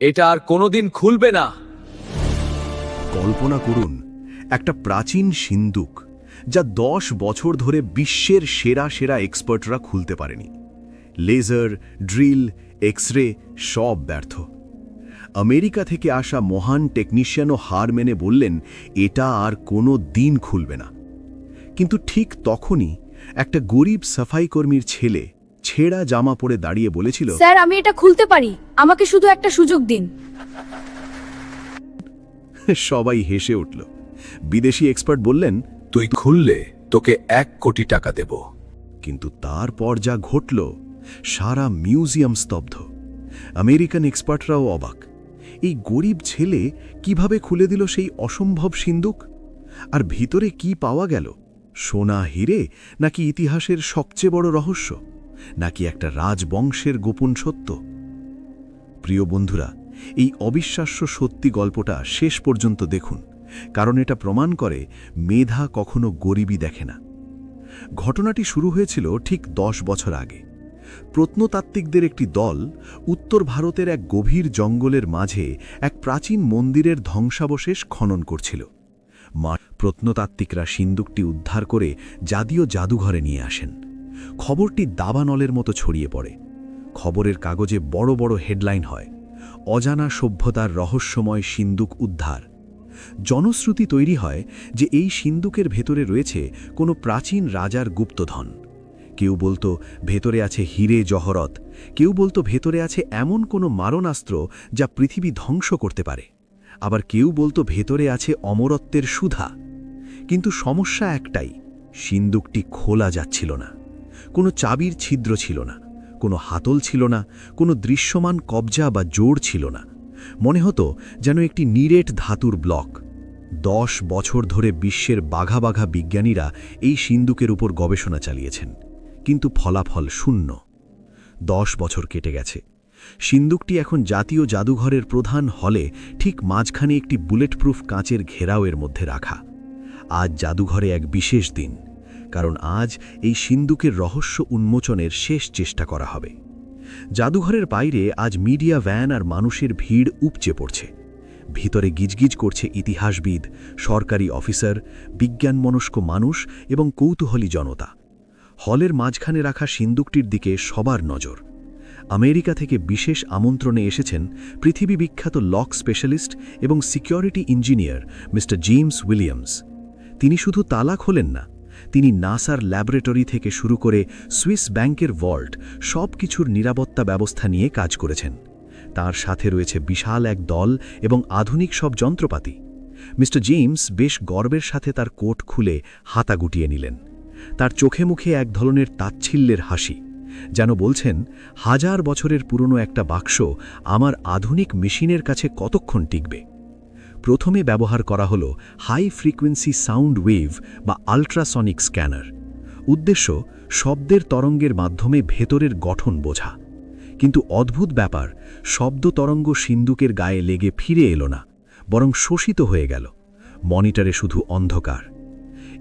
এটা আর কোনোদিন খুলবে না। কল্পনা করুন, একটা প্রাচীন সিন্দুক যা দশ বছর ধরে বিশ্বের সেরা সেরা এক্সপার্টরা খুলতে পারেনি। লেজার, ড্রিল এক্স রে সব ব্যর্থ। আমেরিকা থেকে আসা মহান টেকনিশিয়ানও হার মেনে বললেন, এটা আর কোনো দিন খুলবে না। কিন্তু ঠিক তখনই একটা গরিব সাফাই কর্মীর ছেলে ছেঁড়া জামা পরে দাঁড়িয়ে বলেছিল স্যার আমি এটা খুলতে পারি। আমাকে শুধু একটা সুযোগ দিন। সবাই হেসে উঠল। বিদেশি এক্সপার্ট বললেন তুই খুললে তোকে এক কোটি টাকা দেব। কিন্তু তারপর যা ঘটল সারা মিউজিয়াম স্তব্ধ। আমেরিকান এক্সপার্টরাও অবাক। এই গরিব ছেলে কীভাবে খুলে দিল সেই অসম্ভব সিন্দুক? আর ভিতরে কি পাওয়া গেল? সোনা হিরে নাকি ইতিহাসের সবচেয়ে বড় রহস্য? নাকি একটা রাজবংশের গোপন সত্য? প্রিয় বন্ধুরা, এই অবিশ্বাস্য সত্যি গল্পটা শেষ পর্যন্ত দেখুন, কারণ এটা প্রমাণ করে মেধা কখনো গরিবই দেখে না। ঘটনাটি শুরু হয়েছিল ঠিক দশ বছর আগে। প্রত্নতাত্ত্বিকদের একটি দল উত্তর ভারতের এক গভীর জঙ্গলের মাঝে এক প্রাচীন মন্দিরের ধ্বংসাবশেষ খনন করছিল। প্রত্নতাত্ত্বিকরা সিন্দুকটি উদ্ধার করে জাতীয় জাদুঘরে নিয়ে আসেন। খবরটি দাবানলের মতো ছড়িয়ে পড়ে। খবরের কাগজে বড় বড় হেডলাইন হয়, অজানা সভ্যতার রহস্যময় সিন্দুক উদ্ধার। জনশ্রুতি তৈরি হয় যে এই সিন্দুকের ভেতরে রয়েছে কোনো প্রাচীন রাজার গুপ্তধন। কেউ বলতো, ভেতরে আছে হিরে জহরত। কেউ বলতো, ভেতরে আছে এমন কোনো মারণাস্ত্র যা পৃথিবী ধ্বংস করতে পারে। আবার কেউ বলতো, ভেতরে আছে অমরত্বের সুধা। কিন্তু সমস্যা একটাই, সিন্দুকটি খোলা যাচ্ছিল না। কোনো চাবির ছিদ্র ছিল না, কোনো হাতল ছিল না, কোনো দৃশ্যমান কবজা বা জোর ছিল না। মনে হতো যেন একটি নিরেট ধাতুর ব্লক। দশ বছর ধরে বিশ্বের বাঘা বাঘা বিজ্ঞানীরা এই সিন্দুকের উপর গবেষণা চালিয়েছেন, কিন্তু ফলাফল শূন্য। দশ বছর কেটে গেছে। সিন্দুকটি এখন জাতীয় জাদুঘরের প্রধান হলে ঠিক মাঝখানে একটি বুলেটপ্রুফ কাঁচের ঘেরাওয়ের মধ্যে রাখা। আজ জাদুঘরে এক বিশেষ দিন। কারণ আজ এই সিন্দুকের রহস্য উন্মোচনের শেষ চেষ্টা করা হবে। জাদুঘরের বাইরে আজ মিডিয়া ভ্যান আর মানুষের ভিড় উপচে পড়ছে। ভিতরে গিজগিজ করছে ইতিহাসবিদ, সরকারি অফিসার, বিজ্ঞানমনস্ক মানুষ এবং কৌতূহলী জনতা। হলের মাঝখানে রাখা সিন্দুকটির দিকে সবার নজর। আমেরিকা থেকে বিশেষ আমন্ত্রণে এসেছেন পৃথিবী বিখ্যাত লক স্পেশালিস্ট এবং security engineer mister James Williams. তিনি শুধু তালা খোলেন না তিনি নাসার ল্যাবরেটরি থেকে শুরু করে সুইস ব্যাংকের ভল্ট সব কিছুর নিরাপত্তা ব্যবস্থা নিয়ে কাজ করেছেন। তার সাথে রয়েছে বিশাল এক দল এবং আধুনিক সব যন্ত্রপাতি। মিস্টার জেমস বেশ গর্বের সাথে তার কোট খুলে হাতা গুটিয়ে নিলেন। তার চোখে মুখে এক ধরনের তাচ্ছিল্যের হাসি, যেন বলছেন, হাজার বছরের পুরনো একটা বাক্স আমার আধুনিক মেশিনের কাছে কতক্ষণ টিকবে? প্রথমে ব্যবহার করা হল হাই ফ্রিকোয়েন্সি সাউন্ড ওয়েভ বা আল্ট্রাসনিক স্ক্যানার। উদ্দেশ্য, শব্দের তরঙ্গের মাধ্যমে ভেতরের গঠন বোঝা। কিন্তু অদ্ভুত ব্যাপার, শব্দ তরঙ্গ সিন্দুকের গায়ে লেগে ফিরে এলো না, বরং শোষিত হয়ে গেল, মনিটরে শুধু অন্ধকার।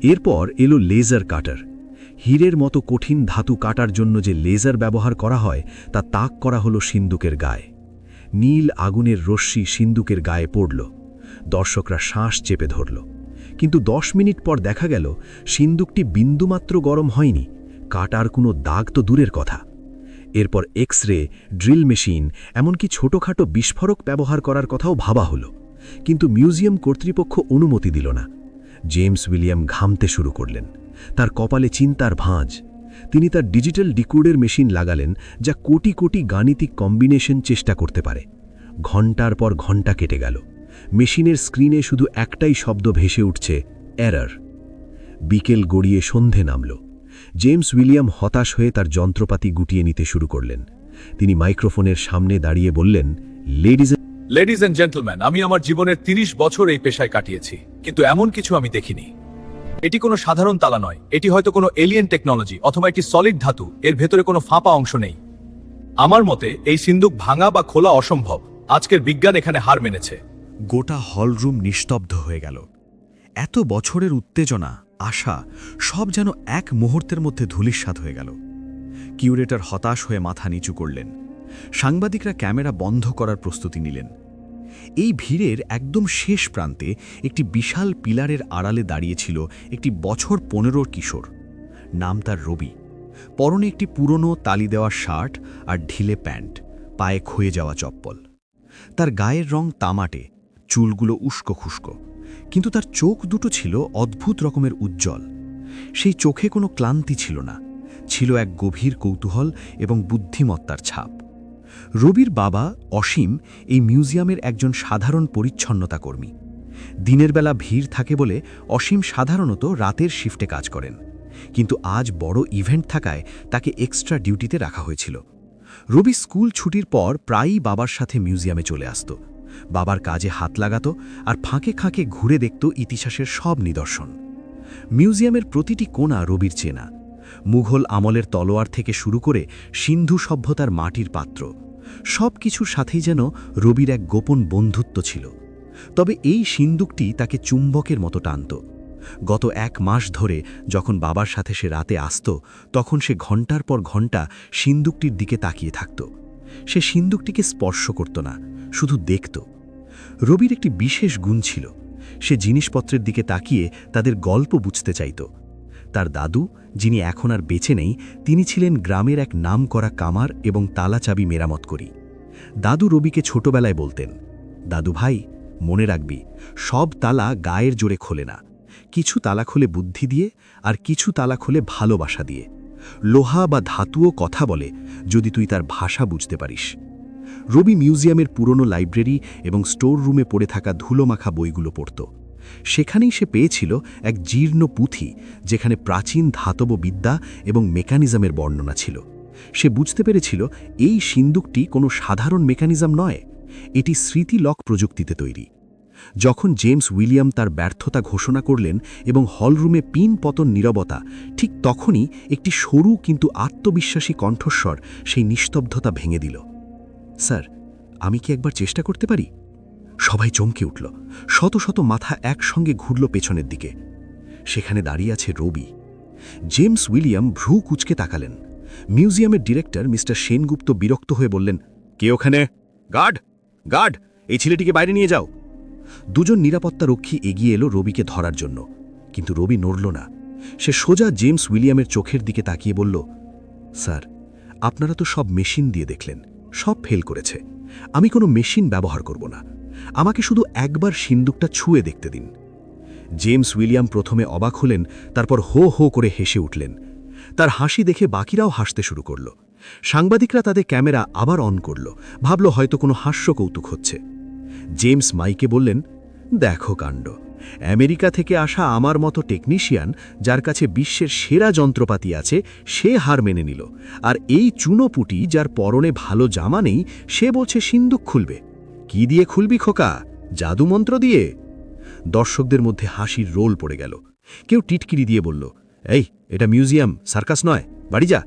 এরপর এলো লেজার কাটার। হীরের মতো কঠিন ধাতু কাটার জন্য যে লেজার ব্যবহার করা হয়, তা তাক করা হলো সিন্দুকের গায়ে। নীল আগুনের রশ্মি সিন্দুকের গায়ে পড়ল। দর্শকরা শ্বাস চেপে ধরল। কিন্তু দশ মিনিট পর দেখা গেল, সিন্দুকটি বিন্দুমাত্র গরম হয়নি। কাটার কোনো দাগ তো দূরের কথা। এরপর এক্স রে ড্রিল মেশিন, এমনকি ছোটখাটো বিস্ফোরক ব্যবহার করার কথাও ভাবা হলো। কিন্তু মিউজিয়াম কর্তৃপক্ষ অনুমতি দিল না। জেমস উইলিয়াম ঘামতে শুরু করলেন। তার কপালে চিন্তার ভাঁজ। তিনি তার ডিজিটাল ডিকোডের মেশিন লাগালেন, যা কোটি কোটি গাণিতিক কম্বিনেশন চেষ্টা করতে পারে। ঘণ্টার পর ঘণ্টা কেটে গেল। মেশিনের স্ক্রিনে শুধু একটাই শব্দ ভেসে উঠছে, এরার। বিকেল গড়িয়ে সন্ধে নামল। জেমস উইলিয়াম হতাশ হয়ে তার যন্ত্রপাতি গুটিয়ে নিতে শুরু করলেন। তিনি মাইক্রোফোনের সামনে দাঁড়িয়ে বললেন, লেডিজ লেডিজ অ্যান্ড জেন্টলম্যান, আমি আমার জীবনের ৩০ বছর এই পেশায় কাটিয়েছি, কিন্তু এমন কিছু আমি দেখিনি। এটি কোনো সাধারণ তালা নয়, এটি হয়তো কোনো এলিয়েন টেকনোলজি অথবা একটি সলিড ধাতু, এর ভেতরে কোনো ফাঁপা অংশ নেই। আমার মতে, এই সিন্দুক ভাঙা বা খোলা অসম্ভব। আজকের বিজ্ঞান এখানে হার মেনেছে। গোটা হলরুম নিস্তব্ধ হয়ে গেল। এত বছরের উত্তেজনা, আশা, সব যেন এক মুহূর্তের মধ্যে ধুলিস্বাদ হয়ে গেল। কিউরেটর হতাশ হয়ে মাথা নিচু করলেন। সাংবাদিকরা ক্যামেরা বন্ধ করার প্রস্তুতি নিলেন। এই ভিড়ের একদম শেষ প্রান্তে একটি বিশাল পিলারের আড়ালে দাঁড়িয়েছিল একটি বছর পনেরোর কিশোর। নাম তার রবি। পরনে একটি পুরনো তালি দেওয়া শার্ট আর ঢিলে প্যান্ট, পায়ে ক্ষয়ে যাওয়া চপ্পল। তার গায়ের রং তামাটে চুলগুলো উস্কো খুস্কো। কিন্তু তার চোখ দুটো ছিল অদ্ভুত রকমের উজ্জ্বল। সেই চোখে কোনো ক্লান্তি ছিল না। ছিল এক গভীর কৌতূহল এবং বুদ্ধিমত্তার ছাপ। রবির বাবা, অসীম, এই মিউজিয়ামের একজন সাধারণ পরিচ্ছন্নতা কর্মী। দিনের বেলা ভিড় থাকে বলে অসীম সাধারণত রাতের শিফটে কাজ করেন। কিন্তু আজ বড় ইভেন্ট থাকায় তাকে এক্সট্রা ডিউটিতে রাখা হয়েছিল। রবি স্কুল ছুটির পর প্রায়ই বাবার সাথে মিউজিয়ামে চলে আসত। বাবার কাজে হাত লাগাত আর ফাঁকে ফাঁকে ঘুরে দেখত ইতিহাসের সব নিদর্শন। মিউজিয়ামের প্রতিটি কোণা রবির চেনা। মুঘল আমলের তলোয়ার থেকে শুরু করে সিন্ধু সভ্যতার মাটির পাত্র। সব কিছুর সাথেই যেন রবির এক গোপন বন্ধুত্ব ছিল। তবে এই সিন্দুকটি তাকে চুম্বকের মতো টানত। গত এক মাস ধরে যখন বাবার সাথে সে রাতে আসত, তখন সে ঘণ্টার পর ঘণ্টা সিন্দুকটির দিকে তাকিয়ে থাকত। সে সিন্দুকটিকে স্পর্শ করত না, শুধু দেখত। রবির একটি বিশেষ গুণ ছিল, সে জিনিসপত্রের দিকে তাকিয়ে তাদের গল্প বুঝতে চাইত। তার দাদু, যিনি এখন আর বেঁচে নেই, তিনি ছিলেন গ্রামের এক নাম করা কামার এবং তালা চাবি মেরামত করি। দাদু রবিকে ছোটবেলায় বলতেন, দাদু ভাই, মনে রাখবি, সব তালা গায়ের জোরে খোলে না। কিছু তালা খোলে বুদ্ধি দিয়ে আর কিছু তালা খোলে ভালোবাসা দিয়ে। লোহা বা ধাতুও কথা বলে যদি তুই তার ভাষা বুঝতে পারিস। রবি মিউজিয়ামের পুরনো লাইব্রেরি এবং স্টোর রুমে পড়ে থাকা ধুলোমাখা বইগুলো পড়ত। সেখানেই সে পেয়েছিল এক জীর্ণ পুঁথি, যেখানে প্রাচীন ধাতব বিদ্যা এবং মেকানিজমের বর্ণনা ছিল। সে বুঝতে পেরেছিল এই সিন্দুকটি কোনো সাধারণ মেকানিজম নয়, এটি স্মৃতিলক প্রযুক্তিতে তৈরি। যখন জেমস উইলিয়াম তার ব্যর্থতা ঘোষণা করলেন এবং হলরুমে পিন পতন নীরবতা, ঠিক তখনই একটি সরু কিন্তু আত্মবিশ্বাসী কণ্ঠস্বর সেই নিস্তব্ধতা ভেঙে দিল। স্যার, আমি কি একবার চেষ্টা করতে পারি? সবাই চমকে উঠল। শত শত মাথা একসঙ্গে ঘুরল পেছনের দিকে। সেখানে দাঁড়িয়ে আছে রবি। জেমস উইলিয়াম ভ্রু কুচকে তাকালেন। মিউজিয়ামের ডিরেক্টর মিস্টার সেনগুপ্ত বিরক্ত হয়ে বললেন, কে ওখানে? গার্ড! গার্ড! এই ছেলেটিকে বাইরে নিয়ে যাও! দুজন নিরাপত্তা রক্ষী এগিয়ে এলো রবিকে ধরার জন্য। কিন্তু রবি নড়ল না। সে সোজা জেমস উইলিয়ামের চোখের দিকে তাকিয়ে বলল, স্যার, আপনারা তো সব মেশিন দিয়ে দেখলেন, সব ফেল করেছে। আমি কোনো মেশিন ব্যবহার করব না। আমাকে শুধু একবার সিন্দুকটা ছুঁয়ে দেখতে দিন। জেমস উইলিয়াম প্রথমে অবাক হলেন, তারপর হো হো করে হেসে উঠলেন। তার হাসি দেখে বাকিরাও হাসতে শুরু করল। সাংবাদিকরা তাদের ক্যামেরা আবার অন করল। ভাবল হয়তো কোনো হাস্য কৌতুক হচ্ছে। জেমস মাইকে বললেন, দেখো কাণ্ড। আমেরিকা থেকে আসা আমার মতো টেকনিশিয়ান, যার কাছে বিশ্বের সেরা যন্ত্রপাতি আছে, সে হার মেনে নিল। আর এই চুনোপুটি, যার পরনে ভালো জামা নেই, সে বলছে সিন্দুক খুলবে। কি দিয়ে খুলবি খোকা? জাদুমন্ত্র দিয়ে? দর্শকদের মধ্যে হাসির রোল পড়ে গেল। কেউ টিটকিরি দিয়ে বলল, এই, এটা মিউজিয়াম, সার্কাস নয়, বাড়ি যা।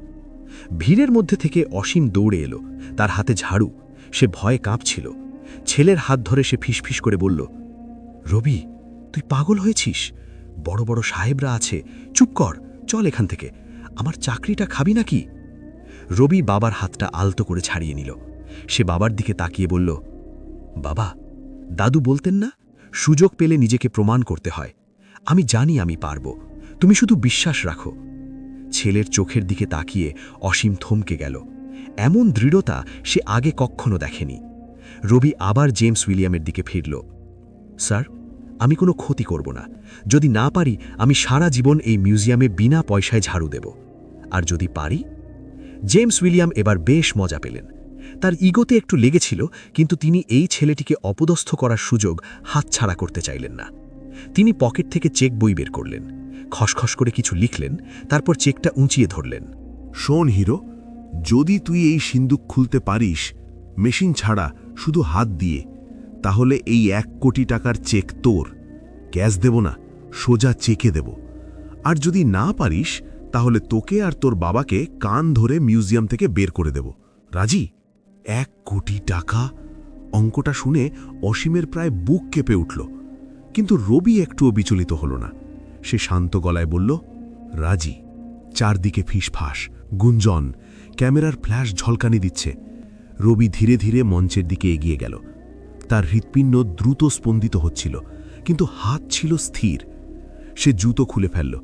ভিড়ের মধ্যে থেকে অসীম দৌড়ে এলো, তার হাতে ঝাড়ু। সে ভয়ে কাঁপছিল। ছেলের হাত ধরে সে ফিসফিস করে বলল, রবি, তুই পাগল হয়েছিস? বড় বড় সাহেবরা আছে। চুপ কর, চল এখান থেকে। আমার চাকরিটা খাবি নাকি? রবি বাবার হাতটা আলতো করে ছাড়িয়ে নিল। সে বাবার দিকে তাকিয়ে বলল, বাবা, দাদু বলতেন না, সুযোগ পেলে নিজেকে প্রমাণ করতে হয়। আমি জানি আমি পারব। তুমি শুধু বিশ্বাস রাখো। ছেলের চোখের দিকে তাকিয়ে অসীম থমকে গেল। এমন দৃঢ়তা সে আগে কখনো দেখেনি। রবি আবার জেমস উইলিয়ামের দিকে ফিরল। স্যার, আমি কোনো ক্ষতি করব না। যদি না পারি, আমি সারা জীবন এই মিউজিয়ামে বিনা পয়সায় ঝাড়ু দেব। আর যদি পারি? জেমস উইলিয়াম এবার বেশ মজা পেলেন। তার ইগোতে একটু লেগেছিল, কিন্তু তিনি এই ছেলেটিকে অপদস্থ করার সুযোগ হাতছাড়া করতে চাইলেন না। তিনি পকেট থেকে চেক বই বের করলেন, খসখস করে কিছু লিখলেন, তারপর চেকটা উঁচিয়ে ধরলেন। শোন হিরো, যদি তুই এই সিন্দুক খুলতে পারিস, মেশিন ছাড়া শুধু হাত দিয়ে, তাহলে এই এক কোটি টাকার চেক তোর। ক্যাশ দেব না, সোজা চেকে দেব। আর যদি না পারিস, তাহলে তোকে আর তোর বাবাকে কান ধরে মিউজিয়াম থেকে বের করে দেব। রাজি? এক কোটি টাকা? অঙ্কটা শুনে অসীমের প্রায় বুক কেঁপে উঠল। কিন্তু রবি একটুও বিচলিত হল না। সে শান্ত গলায় বলল, রাজি। চারদিকে ফিসফাস, গুঞ্জন, ক্যামেরার ফ্ল্যাশ ঝলকানি দিচ্ছে। রবি ধীরে ধীরে মঞ্চের দিকে এগিয়ে গেল। তার হৃৎপিণ্ড দ্রুত স্পন্দিত হচ্ছিল, কিন্তু হাত ছিল স্থির। সে জুতো খুলে ফেলল।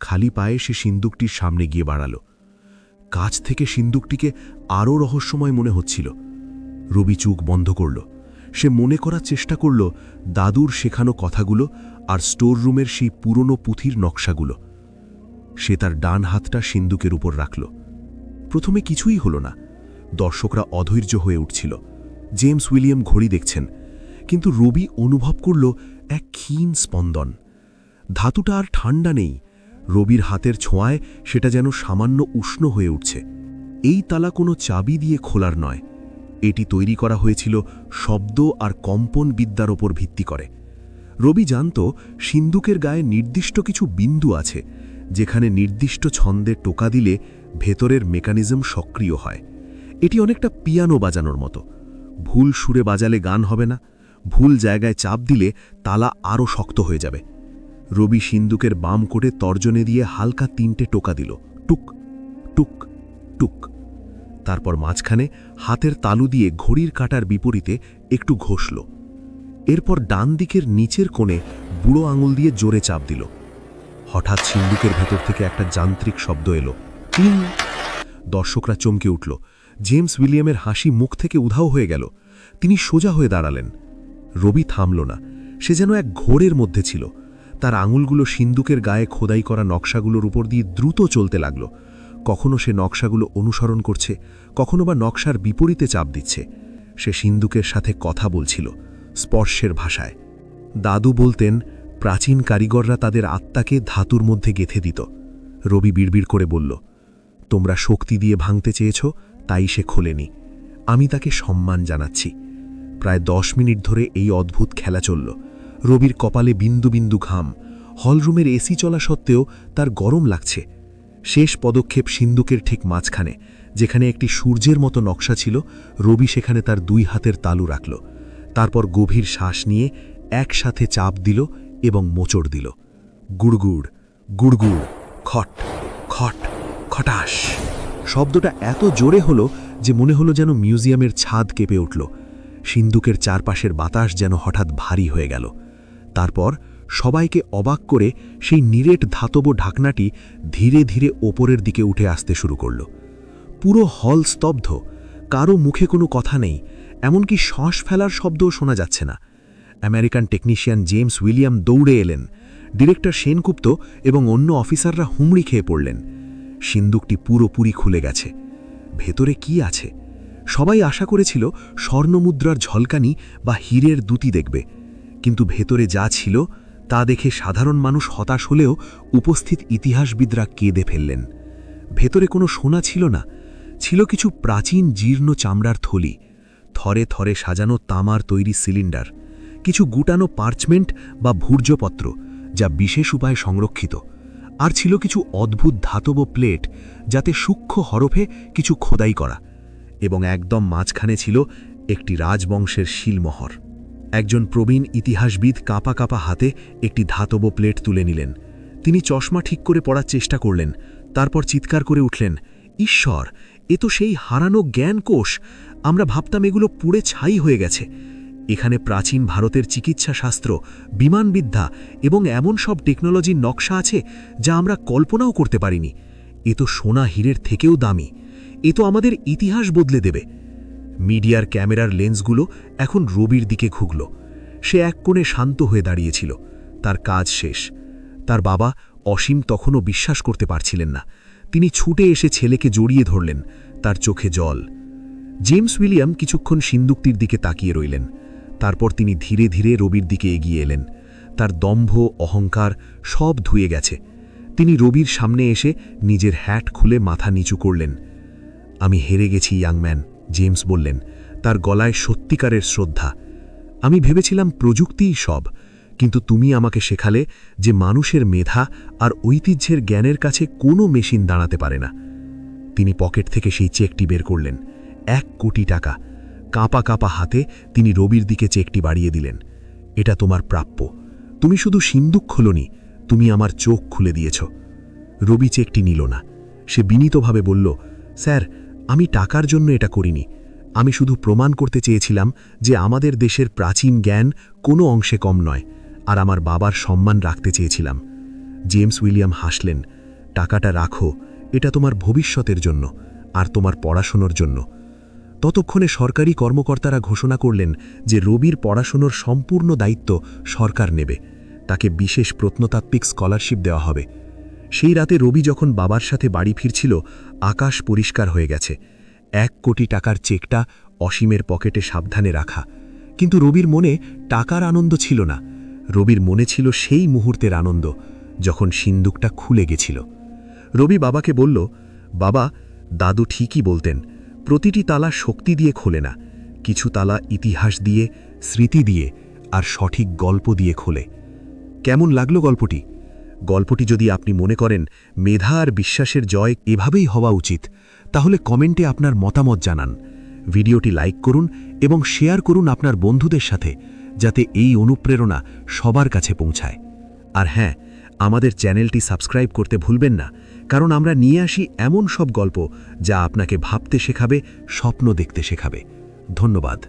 খালি পায়ে সে সিন্দুকটির সামনে গিয়ে বাড়াল। কাছ থেকে সিন্দুকটিকে আরও রহস্যময় মনে হচ্ছিল। রবি চুক বন্ধ করল। সে মনে করার চেষ্টা করল, দাদুর শেখানো কথাগুলো আর স্টোর রুমের সেই পুরনো পুঁথির নকশাগুলো। সে তার ডান হাতটা সিন্দুকের উপর রাখল। প্রথমে কিছুই হলো না। দর্শকরা অধৈর্য হয়ে উঠছিল। জেমস উইলিয়াম ঘড়ি দেখছেন, কিন্তু রবি অনুভব করল এক ক্ষীণ স্পন্দন। ধাতুটা আর ঠান্ডা নেই। রবির হাতের ছোঁয়ায় সেটা যেন সামান্য উষ্ণ হয়ে উঠছে। এই তালা কোনো চাবি দিয়ে খোলার নয়। এটি তৈরি করা হয়েছিল শব্দ আর কম্পন বিদ্যার ওপর ভিত্তি করে। রবি জানত সিন্দুকের গায়ে নির্দিষ্ট কিছু বিন্দু আছে, যেখানে নির্দিষ্ট ছন্দে টোকা দিলে ভেতরের মেকানিজম সক্রিয় হয়। এটি অনেকটা পিয়ানো বাজানোর মতো। ভুল সুরে বাজালে গান হবে না, ভুল জায়গায় চাপ দিলে তালা আরও শক্ত হয়ে যাবে। রবি সিন্দুকের বাম কোটে তর্জনে দিয়ে হালকা তিনটে টোকা দিল। টুক টুক টুক। তারপর মাঝখানে হাতের তালু দিয়ে ঘড়ির কাটার বিপরীতে একটু ঘষল। এরপর ডান দিকের নিচের কোণে বুড়ো আঙুল দিয়ে জোরে চাপ দিল। হঠাৎ সিন্দুকের ভেতর থেকে একটা যান্ত্রিক শব্দ এলো। দর্শকরা চমকে উঠল। জেমস উইলিয়ামের হাসি মুখ থেকে উধাও হয়ে গেল। তিনি সোজা হয়ে দাঁড়ালেন। রবি থামল না। সে যেন এক ঘোরের মধ্যে ছিল। তার আঙুলগুলো সিন্দুকের গায়ে খোদাই করা নকশাগুলোর উপর দিয়ে দ্রুত চলতে লাগল। কখনো সে নকশাগুলো অনুসরণ করছে, কখনো বা নকশার বিপরীতে চাপ দিচ্ছে। সে সিন্দুকের সাথে কথা বলছিল, স্পর্শের ভাষায়। দাদু বলতেন, প্রাচীন কারিগররা তাদের আত্মাকে ধাতুর মধ্যে গেথে দিত। রবি বিড়বিড় করে বলল, তোমরা শক্তি দিয়ে ভাঙতে চেয়েছ তাই সে খোলেনি। আমি তাকে সম্মান জানাচ্ছি। প্রায় দশ মিনিট ধরে এই অদ্ভুত খেলা চলল। রবির কপালে বিন্দু বিন্দু ঘাম। হলরুমের এসি চলা সত্ত্বেও তার গরম লাগছে। শেষ পদক্ষেপ সিন্দুকের ঠিক মাঝখানে। যেখানে একটি সূর্যের মতো নকশা ছিল, রবি সেখানে তার দুই হাতের তালু রাখল। তারপর গভীর শ্বাস নিয়ে একসাথে চাপ দিল এবং মোচড় দিল। গুড়গুড় গুড়গুড়, খট খট খটাস শব্দটা এত জোরে হলো যে মনে হলো যেন মিউজিয়ামের ছাদ কেঁপে উঠল। সিন্দুকের চারপাশের বাতাস যেন হঠাৎ ভারী হয়ে গেল। তারপর সবাইকে অবাক করে সেই নিরেট ধাতব ঢাকনাটি ধীরে ধীরে ওপরের দিকে উঠে আসতে শুরু করল। পুরো হল স্তব্ধ, কারও মুখে কোনো কথা নেই, এমনকি শ্বাস ফেলার শব্দও শোনা যাচ্ছে না। আমেরিকান টেকনিশিয়ান জেমস উইলিয়াম দৌড়ে এলেন, ডিরেক্টর সেনগুপ্ত এবং অন্য অফিসাররা হুমড়ি খেয়ে পড়লেন। সিন্দুকটি পুরোপুরি খুলে গেছে। ভেতরে কি আছে? সবাই আশা করেছিল স্বর্ণমুদ্রার ঝলকানি বা হীরের দুতি দেখবে। কিন্তু ভেতরে যা ছিল, তা দেখে সাধারণ মানুষ হতাশ হলেও উপস্থিত ইতিহাসবিদরা কেঁদে ফেললেন। ভেতরে কোনো সোনা ছিল না, ছিল কিছু প্রাচীন জীর্ণ চামড়ার থলি। থরে থরে সাজানো তামার তৈরি সিলিন্ডার, কিছু গুটানো পার্চমেন্ট বা ভূর্জপত্র, যা বিশেষ উপায়ে সংরক্ষিত। আর ছিল কিছু অদ্ভুত ধাতব প্লেট যাতে সূক্ষ্ম হরফে কিছু খোদাই করা, এবং একদম মাঝখানে ছিল একটি রাজবংশের শিলমোহর। একজন প্রবীণ ইতিহাসবিদ কাঁপা কাঁপা হাতে একটি ধাতব প্লেট তুলে নিলেন। তিনি চশমা ঠিক করে পড়ার চেষ্টা করলেন, তারপর চিৎকার করে উঠলেন, ঈশ্বর, এ তো সেই হারানো জ্ঞান কোষ আমরা ভাবতাম এগুলো পুড়ে ছাই হয়ে গেছে। এখানে প্রাচীন ভারতের চিকিৎসা শাস্ত্র, বিমানবিদ্যা এবং এমন সব টেকনোলজির নকশা আছে যা আমরা কল্পনাও করতে পারিনি। এ তো সোনা হীরের থেকেও দামি। এ তো আমাদের ইতিহাস বদলে দেবে। মিডিয়ার ক্যামেরার লেন্সগুলো এখন রবির দিকে ঘুগল। সে এক কোণে শান্ত হয়ে দাঁড়িয়েছিল। তার কাজ শেষ। তার বাবা অসীম তখনও বিশ্বাস করতে পারছিলেন না। তিনি ছুটে এসে ছেলেকে জড়িয়ে ধরলেন। তার চোখে জল। জেমস উইলিয়াম কিছুক্ষণ সিন্দুকটির দিকে তাকিয়ে রইলেন। তারপর তিনি ধীরে ধীরে রবির দিকে এগিয়ে এলেন। তার দম্ভ, অহংকার সব ধুয়ে গেছে। তিনি রবির সামনে এসে নিজের হ্যাট খুলে মাথা নিচু করলেন। আমি হেরে গেছি ইয়াংম্যান জেমস বললেন। তার গলায় সত্যিকারের শ্রদ্ধা। আমি ভেবেছিলাম প্রযুক্তিই সব, কিন্তু তুমি আমাকে শেখালে যে মানুষের মেধা আর ঐতিহ্যের জ্ঞানের কাছে কোনো মেশিন দাঁড়াতে পারে না। তিনি পকেট থেকে সেই চেকটি বের করলেন। এক কোটি টাকা। কাঁপা কাঁপা হাতে তিনি রবির দিকে চেকটি বাড়িয়ে দিলেন। এটা তোমার প্রাপ্য। তুমি শুধু সিন্দুক খোলনি, তুমি আমার চোখ খুলে দিয়েছ রবি চেকটি নিল না। সে বিনীতভাবে বলল, স্যার, আমি টাকার জন্য এটা করিনি। আমি শুধু প্রমাণ করতে চেয়েছিলাম যে আমাদের দেশের প্রাচীন জ্ঞান কোনো অংশে কম নয়, আর আমার বাবার সম্মান রাখতে চেয়েছিলাম জেমস উইলিয়াম হাসলেন, টাকাটা রাখো, এটা তোমার ভবিষ্যতের জন্য, আর তোমার পড়াশোনার জন্য। ততক্ষণে সরকারি কর্মকর্তারা ঘোষণা করলেন যে রবির পড়াশোনার সম্পূর্ণ দায়িত্ব সরকার নেবে। তাকে বিশেষ প্রত্নতাত্ত্বিক স্কলারশিপ দেওয়া হবে। সেই রাতে রবি যখন বাবার সাথে বাড়ি ফিরছিল, আকাশ পরিষ্কার হয়ে গেছে। এক কোটি টাকার চেকটা অসীমের পকেটে সাবধানে রাখা। কিন্তু রবির মনে টাকার আনন্দ ছিল না। রবির মনে ছিল সেই মুহূর্তের আনন্দ, যখন সিন্দুকটা খুলে গেছিল। রবি বাবাকে বলল, বাবা, দাদু ঠিকই বলতেন প্রতিটি তালা শক্তি দিয়ে খোলে না, কিছু তালা ইতিহাস দিয়ে, স্মৃতি দিয়ে আর সঠিক গল্প দিয়ে খোলে। কেমন লাগল গল্পটি? গল্পটি যদি আপনি মনে করেন মেধা আর বিশ্বাসের জয় এভাবেই হওয়া উচিত, তাহলে কমেন্টে আপনার মতামত জানান। ভিডিওটি লাইক করুন এবং শেয়ার করুন আপনার বন্ধুদের সাথে, যাতে এই অনুপ্রেরণা সবার কাছে পৌঁছায়। আর হ্যাঁ আমাদের চ্যানেলটি সাবস্ক্রাইব করতে ভুলবেন না। কারণ আমরা নিয়ে আসি এমন সব গল্প যা আপনাকে ভাবতে শেখাবে, স্বপ্ন দেখতে শেখাবে। ধন্যবাদ।